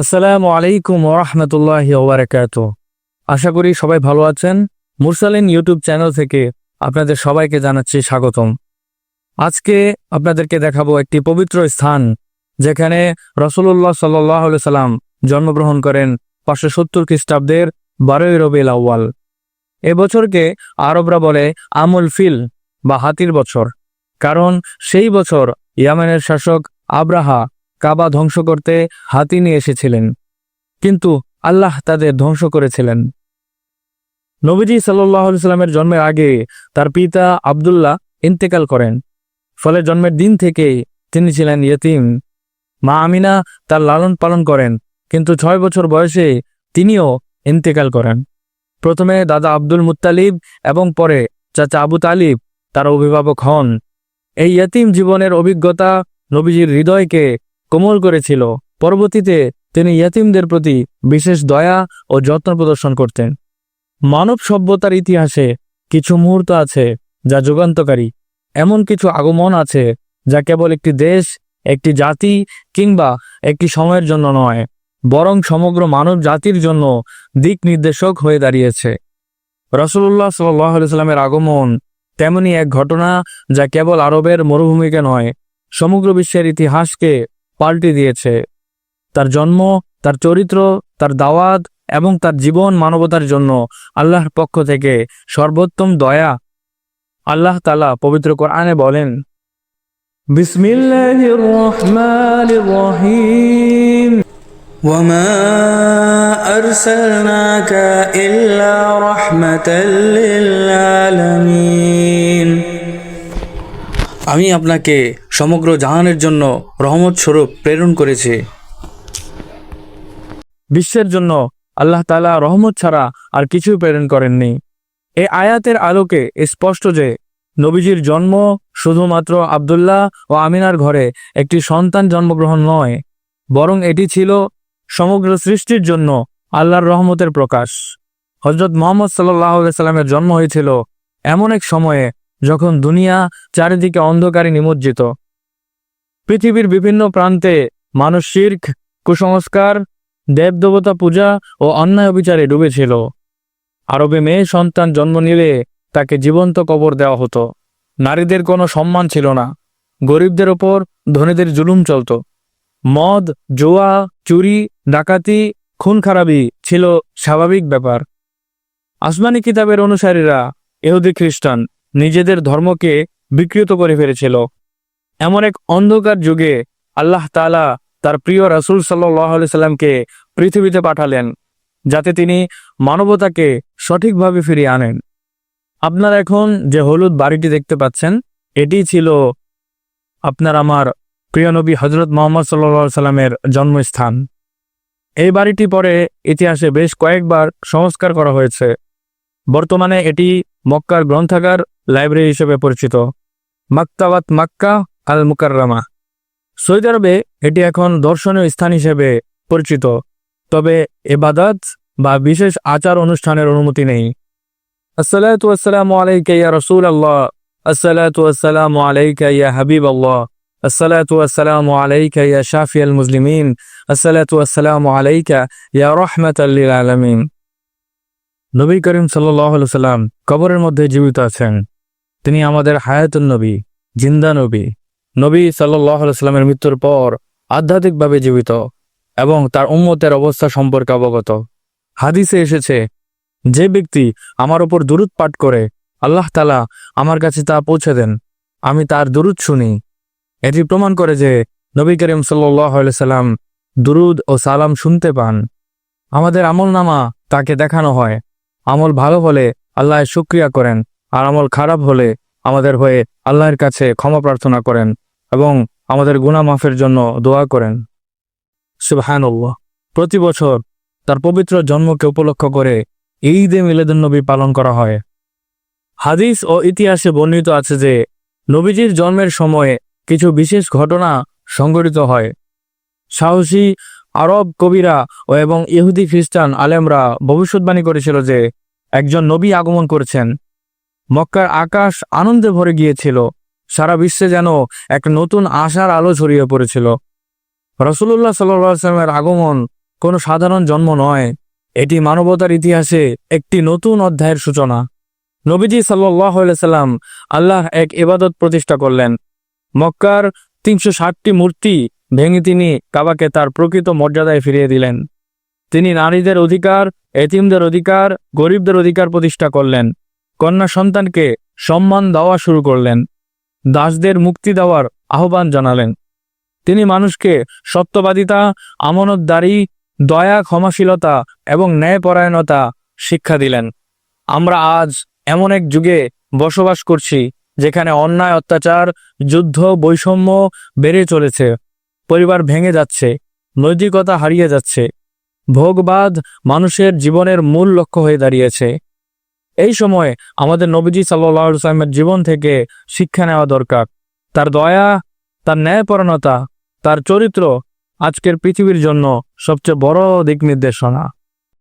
আসসালামু আলাইকুম ওরহমতুল্লাহ ওবরাকাত আশা করি সবাই ভালো আছেন। মুরসালিন ইউটিউব চ্যানেল থেকে আপনাদের সবাইকে জানাচ্ছি স্বাগতম। আজকে আপনাদেরকে দেখাবো একটি পবিত্র স্থান, যেখানে রসুল্লাহ সাল্লাহ সাল্লাম জন্মগ্রহণ করেন পাঁচশো সত্তর খ্রিস্টাব্দের বারোই রবিল আউ্য়াল। এ বছরকে আরবরা বলে আমুল ফিল বা হাতির বছর। কারণ সেই বছর ইয়ামেনের শাসক আব্রাহা কাবা ধ্বংস করতে হাতি নিয়ে এসেছিলেন। কিন্তু আল্লাহ তাদের ধ্বংস করেছিলেন। নবীজি সাল্লাহ সাল্লামের জন্মের আগে তার পিতা আবদুল্লাহ ইন্তেকাল করেন। ফলে জন্মের দিন থেকে তিনি ছিলেন ইয়তিম। মা আমিনা তার লালন পালন করেন, কিন্তু ছয় বছর বয়সে তিনিও ইন্তেকাল করেন। প্রথমে দাদা আব্দুল মুত্তালিব এবং পরে চাচা আবু তালিব তার অভিভাবক হন। এই ইয়তিম জীবনের অভিজ্ঞতা নবীজির হৃদয়কে কোমল করেছিল। পরবর্তীতে তিনি ইয়াতিমদের প্রতি বিশেষ দয়া ও যত্ন প্রদর্শন করতেন। মানব সভ্যতার ইতিহাসে কিছু মুহূর্ত আছে যা যুগান্তকারী। এমন কিছু আগমন আছে যা কেবল একটি দেশ, একটি জাতি কিংবা একটি সময়ের জন্য নয়, বরং সমগ্র মানব জাতির জন্য দিক নির্দেশক হয়ে দাঁড়িয়েছে। রসুল্লাহ সাল্লামের আগমন তেমনি এক ঘটনা যা কেবল আরবের মরুভূমিকে নয়, সমগ্র বিশ্বের ইতিহাসকে পাল্টে দিয়েছে তার জন্ম তার চরিত্র তার দাওয়াত এবং তার জীবন মানবতার জন্য আল্লাহর পক্ষ থেকে সর্বোত্তম দয়া আল্লাহ তালা পবিত্র কোরআনে বলেন বিসমিল্লাহির রহমানির রহিম وما أرسلناك إلا رحمة للعالمين আমি আপনাকে সমগ্র জাহানের জন্য রহমত স্বরূপ প্রেরণ করেছি। বিশ্বের জন্য আল্লাহ তালা রহমত ছাড়া আর কিছুই প্রেরণ করেননি। এই আয়াতের আলোকে স্পষ্ট যে নবীজির জন্ম শুধুমাত্র আবদুল্লাহ ও আমিনার ঘরে একটি সন্তান জন্মগ্রহণ নয়, বরং এটি ছিল সমগ্র সৃষ্টির জন্য আল্লাহর রহমতের প্রকাশ। হজরত মোহাম্মদ সাল্লাহ সাল্লামের জন্ম হয়েছিল এমন এক সময়ে যখন দুনিয়া চারিদিকে অন্ধকারে নিমজ্জিত। পৃথিবীর বিভিন্ন প্রান্তে মানুষ শির্ক, কুসংস্কার, দেবদেবতা পূজা ও অন্যায় বিচারে ডুবেছিল। আরবে মেয়ে সন্তান জন্ম নিলে তাকে জীবন্ত কবর দেওয়া হতো। নারীদের কোনো সম্মান ছিল না। গরিবদের ওপর ধনীদের জুলুম চলত। মদ, জোয়া, চুরি, ডাকাতি, খুন খারাপি ছিল স্বাভাবিক ব্যাপার। আসমানি কিতাবের অনুসারীরা এহুদি খ্রিস্টান নিজেদের ধর্মকে বিকৃত করে ফেলেছিল। এমন এক অন্ধকার যুগে আল্লাহ তালা তার প্রিয় রাসুল সাল্লাহ সাল্লামকে পৃথিবীতে পাঠালেন, যাতে তিনি মানবতাকে সঠিকভাবে ফিরিয়ে আনেন। আপনারা এখন যে হলুদ বাড়িটি দেখতে পাচ্ছেন, এটি ছিল আপনার আমার প্রিয় নবী হজরত মোহাম্মদ সাল্লা সাল্লামের জন্মস্থান। এই বাড়িটি পরে ইতিহাসে বেশ কয়েকবার সংস্কার করা হয়েছে। বর্তমানে এটি মক্কার গ্রন্থাগার লাইব্রেরি হিসেবে পরিচিত। মাক্তাবাত মাক্কা আল মুকাররামা সৌদি আরবে এটি এখন দর্শনীয় স্থান হিসেবে পরিচিত, তবে এবাদাত বা বিশেষ আচার অনুষ্ঠানের অনুমতি নেই। আসসালামু আলাইকা ইয়া রাসূল আল্লাহ আসসালামু আলাইকা ইয়া হাবিব আল্লাহ আসসালাতু আসসালামু ইয়া শাফি আল মুসলিমিন আসসালামু আলাইকা ইয়া রাহমাতাল লিল আলামিন নবী করিম সাল্লাম কবরের মধ্যে জীবিত আছেন। তিনি আমাদের হায়াতুল নবী, জিন্দা নবী। নবী সাল্লামের মৃত্যুর পর আধ্যাত্মিকভাবে জীবিত এবং তার উম্মতের অবস্থা সম্পর্কে অবগত। হাদিসে এসেছে, যে ব্যক্তি আমার ওপর দুরুদ পাঠ করে, আল্লাহ তালা আমার কাছে তা পৌঁছে দেন। আমি তার দুরুদ শুনি। এটি প্রমাণ করে যে নবী করিম সাল্লাম দুরুদ ও সালাম শুনতে পান। আমাদের আমল নামা তাকে দেখানো হয়। আমল ভালো হলে আল্লাহ শুক্রিয়া করেন, আর আমল খারাপ হলে আমাদের হয়ে আল্লাহর কাছে ক্ষমা প্রার্থনা করেন এবং আমাদের গুনাহ মাফের জন্য দোয়া করেন। সুবহানাল্লাহ। প্রতি বছর তার পবিত্র জন্মকে উপলক্ষ করে ঈদে নবী পালন করা হয়। হাদিস ও ইতিহাসে বর্ণিত আছে যে নবীজির জন্মের সময়ে কিছু বিশেষ ঘটনা সংঘটিত হয়। সাহসী আরব কবিরা ও এবং ইহুদি খ্রিস্টান আলেমরা ভবিষ্যৎবাণী করেছিল যে একজন নবী আগমন করেছেন। মক্কার আকাশ আনন্দে ভরে গিয়েছিল। সারা বিশ্বে যেন এক নতুন আশার আলো ছড়িয়ে পড়েছিল। রসুল্লাহ সাল্লামের আগমন কোনো সাধারণ জন্ম নয়। এটি মানবতার ইতিহাসে একটি নতুন অধ্যায়ের সূচনা। নবীজি সাল্লাহ সাল্লাম আল্লাহ এক এবাদত প্রতিষ্ঠা করলেন। মক্কার তিনশো ষাটটি মূর্তি ভেঙে তিনি কাবাকে তার প্রকৃত মর্যাদায় ফিরিয়ে দিলেন। তিনি নারীদের অধিকার, এতিমদের অধিকার, গরিবদের অধিকার প্রতিষ্ঠা করলেন। কন্যা সন্তানকে সম্মান দেওয়া শুরু করলেন। দাসদের মুক্তি দেওয়ার আহ্বান জানালেন। তিনি মানুষকে সত্যবাদিতা, আমানতদারি, দয়া, ক্ষমাশীলতা এবং ন্যায়পরায়ণতা শিক্ষা দিলেন। আমরা আজ এমন এক যুগে বসবাস করছি, যেখানে অন্যায়, অত্যাচার, যুদ্ধ, বৈষম্য বেড়ে চলেছে। পরিবার ভেঙে যাচ্ছে, নৈতিকতা হারিয়ে যাচ্ছে। ভোগবাদ মানুষের জীবনের মূল লক্ষ্য হয়ে দাঁড়িয়েছে। এই সময় আমাদের নবীজি সাল্লামের জীবন থেকে শিক্ষা নেওয়া দরকার। তার দয়া, তার ন্যায়পরণতা তার চরিত্র আজকের পৃথিবীর জন্য সবচেয়ে বড় দিক নির্দেশনা।